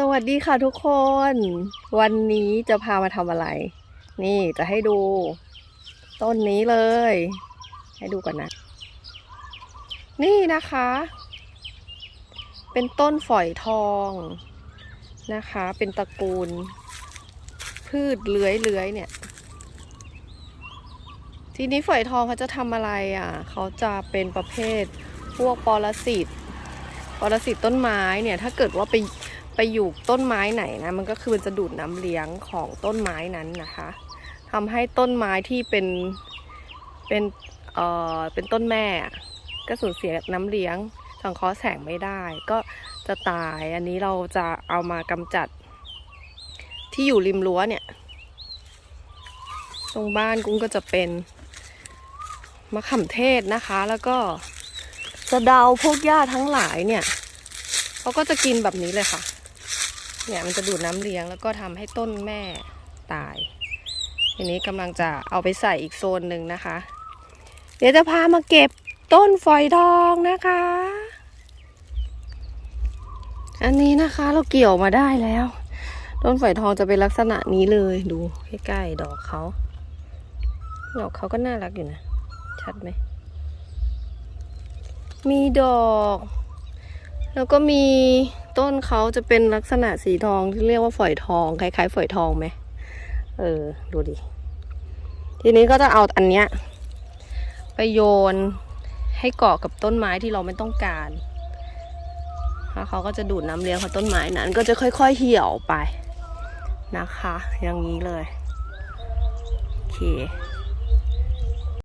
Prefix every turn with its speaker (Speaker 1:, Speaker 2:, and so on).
Speaker 1: สวัสดีค่ะทุกคน วันนี้จะพามาทำอะไร นี่จะให้ดู ต้นนี้เลย ให้ดูก่อนนะ นี่นะคะ เป็นต้นฝอยทองนะคะ เป็นตระกูล พืชเลื้อยเลื้อยเนี่ย ทีนี้ฝอยทองเขาจะทำอะไรอะ เขาจะเป็นประเภทพวกปรสิตปรสิตต้นไม้เนี่ย ถ้าเกิดว่าไป ไปอยู่ต้นไม้ไหนนะ มันก็คือมันจะดูดน้ำเลี้ยงของต้นไม้นั้นนะคะทำให้ต้นไม้ที่เป็นเป็นเอ่อเป็นต้นแม่อะก็สูญเสียน้ำเลี้ยงสังเคราะห์แสงไม่ได้ ก็จะตายอันนี้เราจะเอามากำจัด ที่อยู่ริมรั้วเนี่ย ตรงบ้านกุ้งก็จะเป็นมะขามเทศนะคะ แล้วก็สะเดาพวกหญ้าทั้งหลายเนี่ยเขาก็จะกินแบบนี้เลยค่ะ เนี่ยมันจะดูดน้ำเลี้ยงแล้วก็ทำให้ต้นแม่ตาย ทีนี้กำลังจะเอาไปใส่อีกโซนหนึ่งนะคะ เดี๋ยวจะพามาเก็บต้นฝอยทองนะคะ อันนี้นะคะเราเกี่ยวมาได้แล้ว ต้นฝอยทองจะเป็นลักษณะนี้เลยดูใกล้ๆดอกเขาดอกเขาก็น่ารักอยู่นะ ชัดไหม มีดอก แล้วก็มี ต้นเขาจะเป็นลักษณะสีทองที่เรียกว่าฝอยทองคล้ายๆฝอยทองไหมเออ ดูดิ ทีนี้ก็จะเอาอันเนี้ย ไปโยนให้เกาะกับต้นไม้ที่เราไม่ต้องการแล้วเขาก็จะดูดน้ำเลี้ยงของต้นไม้นั้น ก็จะค่อย ๆ เหี่ยวไปนะคะ อย่างนี้เลย โอเค